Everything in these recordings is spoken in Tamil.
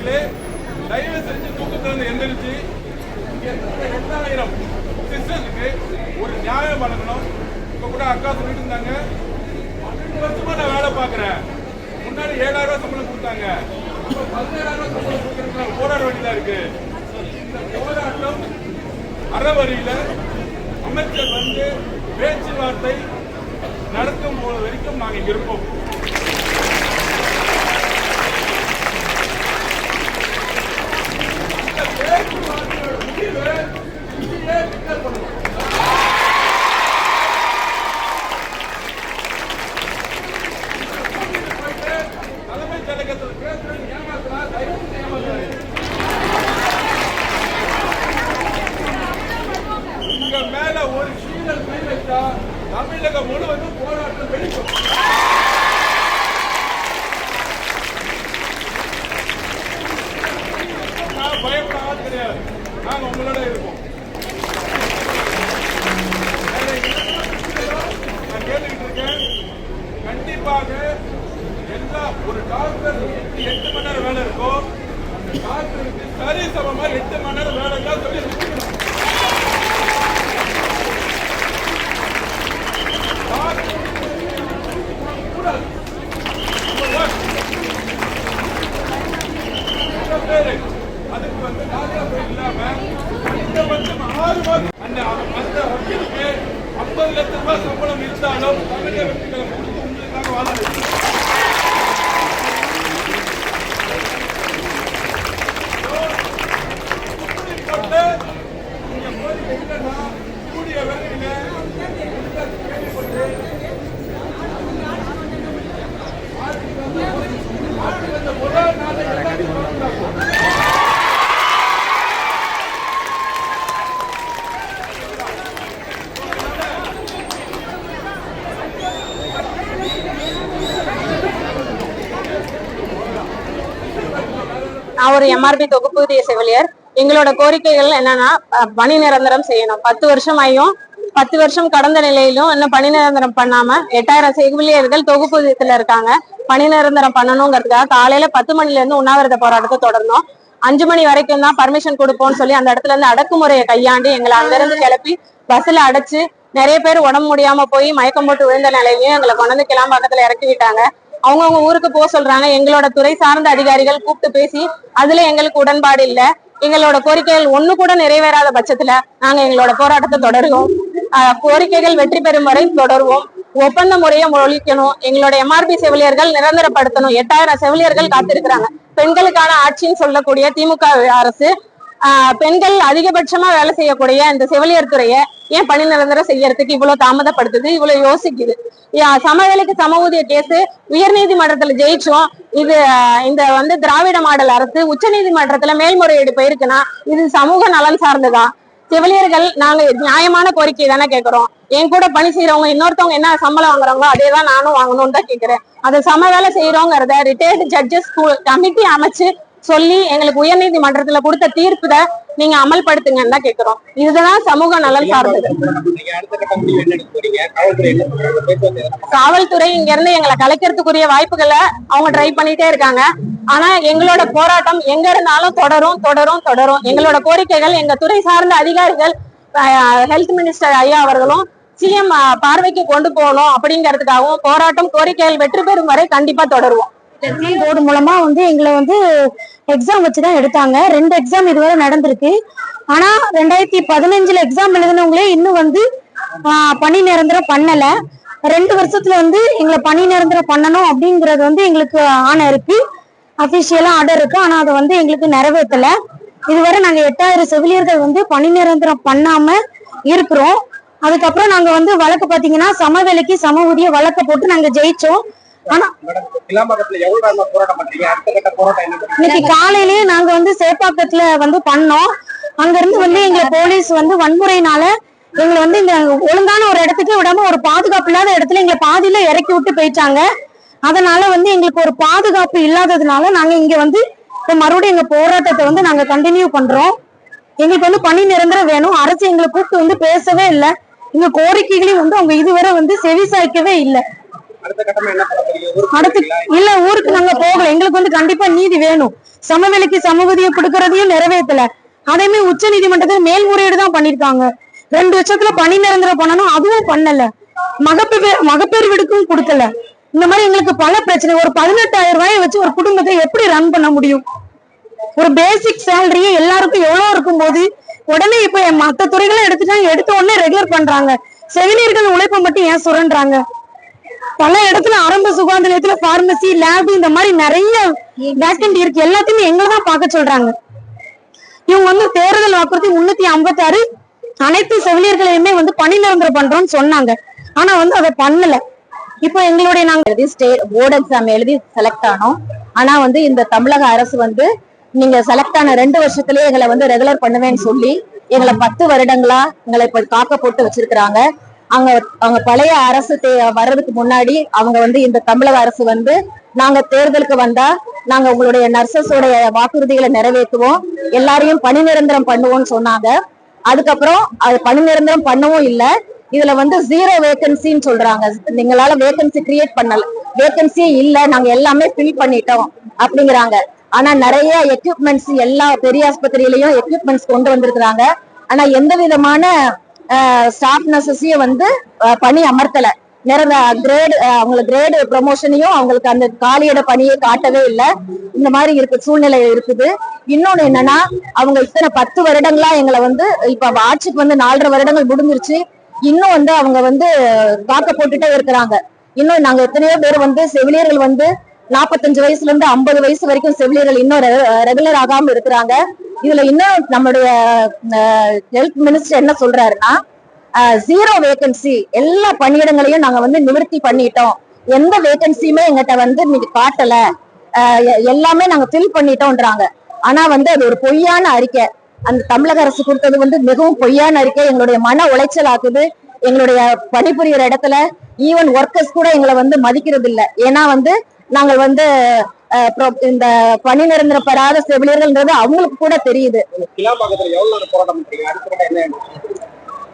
செவிலியர்களே தயவு செஞ்சு தூக்கத்திலிருந்து எந்திரிச்சு எட்டாயிரம் சிஸ்டருக்கு ஒரு நியாயம் வழங்கணும் இப்ப கூட அக்கா சொல்லிட்டு இருந்தாங்க பன்னெண்டு வருஷமா நான் வேலை பார்க்குறேன். முன்னாடி ஏழாயிரம் ரூபாய் சம்பளம் கொடுத்தாங்க. இப்ப பதினேழாயிரம் ரூபாய் சம்பளம் கொடுக்கறதுக்கு போராட வேண்டியதா இருக்கு. இந்த போராட்டம் அறவரியில் அமைச்சர் வந்து பேச்சுவார்த்தை நடத்தும் போது வரைக்கும் நாங்க இருப்போம் ஒரு டாக்டர் எட்டு மணி நேரம் வேலை இருக்கோ அந்த டாக்டருக்கு சரி சமமா எட்டு மணி நேரம் வேலை தான் சொல்லி அதுக்கு வந்து ராஜாபுரம் இல்லாம குறைந்தபட்சம் ஆறு மாதம் அந்த அந்த வக்கீலுக்கு ஐம்பது லட்சம் ரூபாய் சம்பளம் இருந்தாலும் தமிழக வெற்றிகளை கொடுத்து உங்களுக்காக வாழ போட்டு நீங்க கோரிக்கை இல்லைன்னா கூடிய விரைவில் கேள்விப்பட்டு இந்த முதல் நாளை எல்லாத்தையும் மறந்துடாதீங்க. நான் ஒரு எம்ஆர்பி தொகுப்பு செவிலியர் எங்களோட கோரிக்கைகள் என்னன்னா பணி நிரந்தரம் செய்யணும். பத்து வருஷம் ஆயும் பத்து வருஷம் கடந்த நிலையிலும் இன்னும் பணி நிரந்தரம் பண்ணாம எட்டாயிரம் செவிலியர்கள் தொகுப்பூதியத்துல இருக்காங்க. பணி நிரந்தரம் பண்ணணுங்கிறதுக்காக காலையில பத்து மணில இருந்து உண்ணாவிரத போராட்டத்தை தொடர்ந்தோம். அஞ்சு மணி வரைக்கும் தான் பர்மிஷன் கொடுப்போம்னு சொல்லி அந்த இடத்துல இருந்து அடக்குமுறையை கையாண்டு எங்களை அங்கிருந்து கிளப்பி பஸ்ல அடைச்சு நிறைய பேர் உடம்பு முடியாம போய் மயக்கம் போட்டு விழுந்த நிலையிலையும் எங்களை கொண்டு வந்து கிளாம்பாக்கத்துல இறக்கி விட்டாங்க. அவங்கவுங்க ஊருக்கு போக சொல்றாங்க. எங்களோட துறை சார்ந்த அதிகாரிகள் கூப்பிட்டு பேசி அதுல எங்களுக்கு உடன்பாடு இல்ல. எங்களோட கோரிக்கைகள் ஒண்ணு கூட நிறைவேறாத பட்சத்துல நாங்க எங்களோட போராட்டத்தை தொடருவோம். ஆஹ் கோரிக்கைகள் வெற்றி பெறும் வரை தொடருவோம். ஒப்பந்த முறையை ஒழிக்கணும். எங்களோட எம்ஆர்பி செவிலியர்கள் நிரந்தரப்படுத்தணும். எட்டாயிரம் செவிலியர்கள் காத்திருக்கிறாங்க. பெண்களுக்கான ஆட்சின்னு சொல்லக்கூடிய திமுக அரசு ஆஹ் பெண்கள் அதிகபட்சமா வேலை செய்யக்கூடிய இந்த செவிலியர் துறையை ஏன் பணி நிரந்தரம் செய்யறதுக்கு இவ்வளவு தாமதப்படுத்துது இவ்வளவு யோசிக்குது? யா- சம ஊதிய கேஸ் உயர் நீதிமன்றத்துல ஜெயிச்சோம். இது இந்த வந்து திராவிட மாடல் அரசு உச்ச நீதிமன்றத்துல மேல்முறையீடு போயிருக்குன்னா இது சமூக நலன் சார்ந்துதான் செவிலியர்கள் நாங்க நியாயமான கோரிக்கை தானே கேக்குறோம். என் கூட பணி செய்யறவங்க இன்னொருத்தவங்க என்ன சம்பளம் வாங்குறாங்களோ அதே தான் நானும் வாங்கணும்னு தான் கேக்குறேன். அதை சம வேலை செய்யறோங்கிறத ரிட்டையர்டு ஜட்ஜஸ் கமிட்டி அமைச்சு சொல்லி எங்களுக்கு உயர்நீதிமன்றத்துல கொடுத்த தீர்ப்புல நீங்க அமல்படுத்துங்கன்னு தான் கேக்குறோம். இதுதான் சமூக நலன் சார்ந்தது. காவல்துறை இங்க இருந்து எங்களை கலைக்கிறதுக்குரிய வாய்ப்புகளை அவங்க ட்ரை பண்ணிட்டே இருக்காங்க. ஆனா எங்களோட போராட்டம் எங்க இருந்தாலும் தொடரும் தொடரும் தொடரும். எங்களோட கோரிக்கைகள் எங்க துறை சார்ந்த அதிகாரிகள் ஹெல்த் மினிஸ்டர் ஐயா அவர்களும் சிஎம் பார்வைக்கு கொண்டு போகணும் அப்படிங்கிறதுக்காகவும் போராட்டம் கோரிக்கைகள் வெற்றி பெறும் வரை கண்டிப்பா தொடருவோம். எக்ஸாம் போர்டு மூலமா வந்து எங்களை வந்து எக்ஸாம் வச்சுதான் எடுத்தாங்க. ரெண்டு எக்ஸாம் இதுவரை நடந்திருக்கு. ஆனா ரெண்டாயிரத்தி பதினஞ்சுல எக்ஸாம் எழுதினவங்களே இன்னும் வந்து ஆஹ், பணி நிரந்தரம் பண்ணல. ரெண்டு வருஷத்துல வந்து எங்களை பணி நிரந்தரம் பண்ணணும் அப்படிங்கறது வந்து எங்களுக்கு ஆணை இருக்கு. அபிஷியலா ஆர்டர் இருக்கு. ஆனா அதை வந்து எங்களுக்கு நிறைவேற்றல. இதுவரை நாங்க எட்டாயிரம் செவிலியர்கள் வந்து பணி நிரந்தரம் பண்ணாம இருக்கிறோம். அதுக்கப்புறம் நாங்க வந்து வழக்கு பாத்தீங்கன்னா சம வேலைக்கு சம ஊதிய வழக்க போட்டு நாங்க ஜெயிச்சோம். ஆனா இன்னைக்கு காலையிலேயே நாங்க வந்து சேப்பாக்கத்துல வந்து பண்ணோம். அங்க இருந்து வந்து எங்க போலீஸ் வந்து வன்முறையினால எங்களை வந்து இந்த ஒழுங்கான ஒரு இடத்துக்கு விடாம ஒரு பாதுகாப்பு இல்லாத இடத்துல எங்களை பாதியில இறக்கி விட்டு போயிட்டாங்க. அதனால வந்து எங்களுக்கு ஒரு பாதுகாப்பு இல்லாததுனால நாங்க இங்க வந்து இப்ப மறுபடியும் எங்க போராட்டத்தை வந்து நாங்க கண்டினியூ பண்றோம். எங்களுக்கு வந்து பணி நிரந்தரம் வேணும். அரசு எங்களை கூப்பிட்டு வந்து பேசவே இல்லை. எங்க கோரிக்கைகளையும் வந்து அவங்க இதுவரை வந்து செவி சாய்க்கவே இல்லை. அடுத்த? இல்ல ஊருக்கு நாங்க போகல. எங்களுக்கு வந்து கண்டிப்பா நீதி வேணும். சமவெளிக்கு சமூகதியை கொடுக்கறதையும் நிறைவேற்றல. அதேமே உச்ச நீதிமன்றத்தில் மேல்முறையீடு தான் பண்ணிருக்காங்க ரெண்டு வருஷத்துல பணி நிரந்தரம் பண்ணணும் அதுவும் பண்ணல. மகப்பேர் மகப்பேர் விடுக்கும் கொடுக்கல. இந்த மாதிரி எங்களுக்கு பல பிரச்சனை. ஒரு பதினெட்டாயிரம் ரூபாயை வச்சு ஒரு குடும்பத்தை எப்படி ரன் பண்ண முடியும்? ஒரு பேசிக் சேலரியே எல்லாருக்கும் எவ்வளவு இருக்கும்போது உடனே இப்ப மத்த துறைகளை எடுத்துட்டாங்க எடுத்த உடனே ரெகுலர் பண்றாங்க. செவிலியர்கள் உழைப்பை மட்டும் ஏன் சுரண்டுறாங்க? பல இடத்துல ஆரம்ப சுகாதார நிலையத்துல பார்மசி லேப் இந்த மாதிரி நிறைய வேக்கண்ட் இருக்கு. எல்லாத்தையுமே எங்களை தான் பார்க்க சொல்றாங்க. இவங்க வந்து தேர்தல் வாக்குறுதி முன்னூத்தி ஐம்பத்தி ஆறு அனைத்து செவிலியர்களையுமே வந்து பணி நிரந்தரம் பண்றோம்னு சொன்னாங்க. ஆனா வந்து அதை பண்ணல. இப்போ எங்களுடைய நாங்க எழுதி ஸ்டேட் போர்டு எக்ஸாம் எழுதி செலக்ட் ஆனோம். ஆனா வந்து இந்த தமிழக அரசு வந்து நீங்க செலக்ட் ஆன ரெண்டு வருஷத்துலயே எங்களை வந்து ரெகுலர் பண்ணுவேன்னு சொல்லி எங்களை பத்து வருடங்களா எங்களை இப்ப காக்க போட்டு வச்சிருக்கிறாங்க. அங்க அவங்க பழைய அரசு தே- வர்றதுக்கு முன்னாடி அவங்க வந்து இந்த தமிழக அரசு வந்து நாங்க தேர்தலுக்கு வந்தா நாங்க உங்களுடைய நர்சஸோடைய வாக்குறுதிகளை நிறைவேற்றுவோம். எல்லாரையும் பணி நிரந்தரம் பண்ணுவோம்னு சொன்னாங்க. அதுக்கப்புறம் அது பணி நிரந்தரம் பண்ணவும் இல்லை. இதுல வந்து ஜீரோ வேகன்சின்னு சொல்றாங்க. நீங்களால வேகன்சி கிரியேட் பண்ணல. வேகன்சியே இல்ல. நாங்க எல்லாமே ஃபில் பண்ணிட்டோம் அப்படிங்கிறாங்க. ஆனா நிறைய எக்யூப்மெண்ட்ஸ் எல்லா பெரிய ஆஸ்பத்திரியிலயும் எக்யூப்மெண்ட்ஸ் கொண்டு வந்திருக்கிறாங்க. ஆனா எந்த விதமான ஸ்டாஃப் நர்சஸையும் வந்து பணி அமர்த்தல. நிறைய கிரேடு அவங்களுக்கு கிரேடு ப்ரமோஷனையும் அவங்களுக்கு அந்த காலியோட பணியை காட்டவே இல்லை. இந்த மாதிரி இருக்கு சூழ்நிலை இருக்குது. இன்னொன்னு என்னன்னா அவங்க இத்தனை பத்து வருடங்களா எங்களை வந்து இப்ப ஆட்சிக்கு வந்து நாலரை வருடங்கள் முடிஞ்சிருச்சு. இன்னும் வந்து அவங்க வந்து காக்க போட்டுட்டே இருக்கிறாங்க. இன்னும் நாங்க எத்தனையோ பேர் வந்து செவிலியர்கள் வந்து நாற்பத்தஞ்சு வயசுல இருந்து ஐம்பது வயசு வரைக்கும் செவிலியர்கள் இன்னும் ரெகுலர் ஆகாம இருக்கிறாங்க. இதுல இன்னும் நம்மளுடைய ஹெல்த் மினிஸ்டர் என்ன சொல்றாருன்னா ஜீரோ வேகன்சி எல்லா பணியிடங்களையும் நாங்க வந்து நிவர்த்தி பண்ணிட்டோம். எந்த வேகன்சியுமே எங்கிட்ட வந்து நீங்க காட்டல. எல்லாமே நாங்க ஃபில் பண்ணிட்டோம்ன்றாங்க. ஆனா வந்து அது ஒரு பொய்யான அறிக்கை. அந்த தமிழக அரசு கொடுத்தது வந்து மிகவும் பொய்யான அறிக்கை. எங்களுடைய மன உளைச்சல் ஆக்குது எங்களுடைய பணிபுரியிற இடத்துல ஈவன் ஒர்க்கர்ஸ் கூட எங்களை வந்து மதிக்கிறது இல்லை ஏன்னா வந்து நாங்கள் வந்து இந்த பணி நிரந்தரப்படாத செவிலியர்கள்ன்றது அவங்களுக்கு கூட தெரியுது.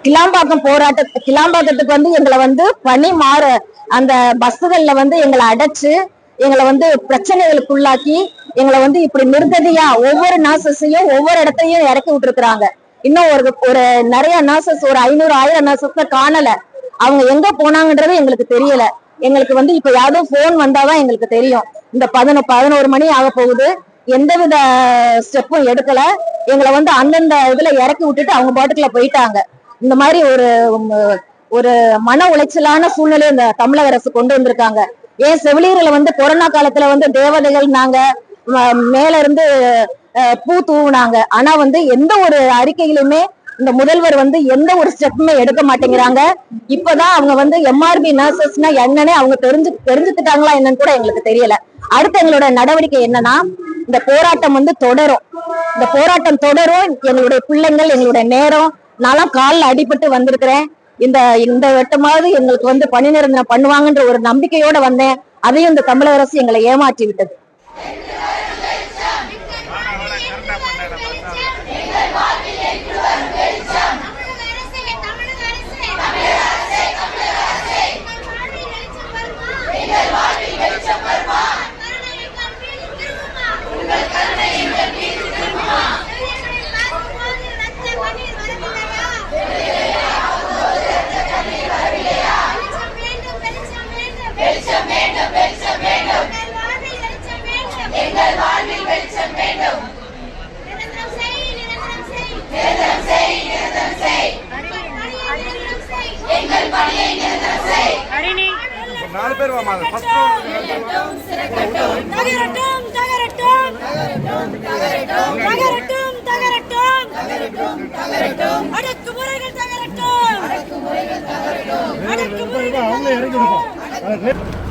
கிளாம்பாக்கம் போராட்ட கிளாம்பாக்கத்துக்கு வந்து எங்களை வந்து பணி மாற அந்த பஸ்ஸுகள்ல வந்து எங்களை அடைச்சு எங்களை வந்து பிரச்சனைகளுக்குள்ளாக்கி எங்களை வந்து இப்படி நிர்கதியா ஒவ்வொரு நர்சஸையும் ஒவ்வொரு இடத்தையும் இறக்கி விட்டுருக்காங்க இன்னும் ஒரு ஒரு நிறைய நர்சஸ் ஒரு ஐநூறு ஆயிரம் நர்சஸ் காணல. அவங்க எங்க போனாங்கன்றது எங்களுக்கு தெரியல. எங்களுக்கு வந்து இப்ப யாரும் போன் வந்தாதான் எங்களுக்கு தெரியும். இந்த பதினொ பதினோரு மணி ஆக போகுது. எந்தவித ஸ்டெப்பும் எடுக்கல. எங்களை வந்து அந்தந்த இதுல இறக்கி விட்டுட்டு அவங்க பாட்டுக்குள்ள போயிட்டாங்க. இந்த மாதிரி ஒரு ஒரு மன உளைச்சலான சூழ்நிலை இந்த தமிழக அரசு கொண்டு வந்திருக்காங்க. ஏன் செவிலியர்களை வந்து கொரோனா காலத்துல வந்து தேவதைகள் நாங்க மேல இருந்து பூ தூவுனாங்க. ஆனா வந்து எந்த ஒரு அறிக்கையிலுமே இந்த முதல்வர் வந்து எந்த ஒரு ஸ்டெப்புமே எடுக்க மாட்டேங்கிறாங்க. இப்பதான் அவங்க வந்து எம்ஆர்பி நர்சஸ்னா என்னன்னே அவங்க தெரிஞ்சு தெரிஞ்சுக்கிட்டாங்களா என்னன்னு கூட எங்களுக்கு தெரியல. அடுத்து எங்களோட நடவடிக்கை என்னன்னா இந்த போராட்டம் வந்து தொடரும். இந்த போராட்டம் தொடரும். எங்களுடைய பிள்ளைங்கள் எங்களுடைய நேரம். நான்லாம் காலில் அடிபட்டு வந்திருக்கிறேன். இந்த இந்த வட்டமாவது எங்களுக்கு வந்து பணி நிரந்தரம் பண்ணுவாங்கன்ற ஒரு நம்பிக்கையோட வந்தேன். அதையும் இந்த தமிழக அரசு எங்களை ஏமாற்றி விட்டது வெளிச்சம் வேண்டும் வெளிச்சம் வேண்டும் எங்கள் வாழ்வில் வெளிச்சம் வேண்டும் நிரந்தரம் செய் நிரந்தரம் செய் நிரந்தரம் செய் எங்கள் பணியை நிரந்தரம் செய் நாலு பேர் வாமா ஃபர்ஸ்ட் தகரட்டும் தகரட்டும் தகரட்டும் தகரட்டும் அடக்குமுறைகள் தகரட்டும் அடக்குமுறைகள் தகரட்டும் Ah, ne?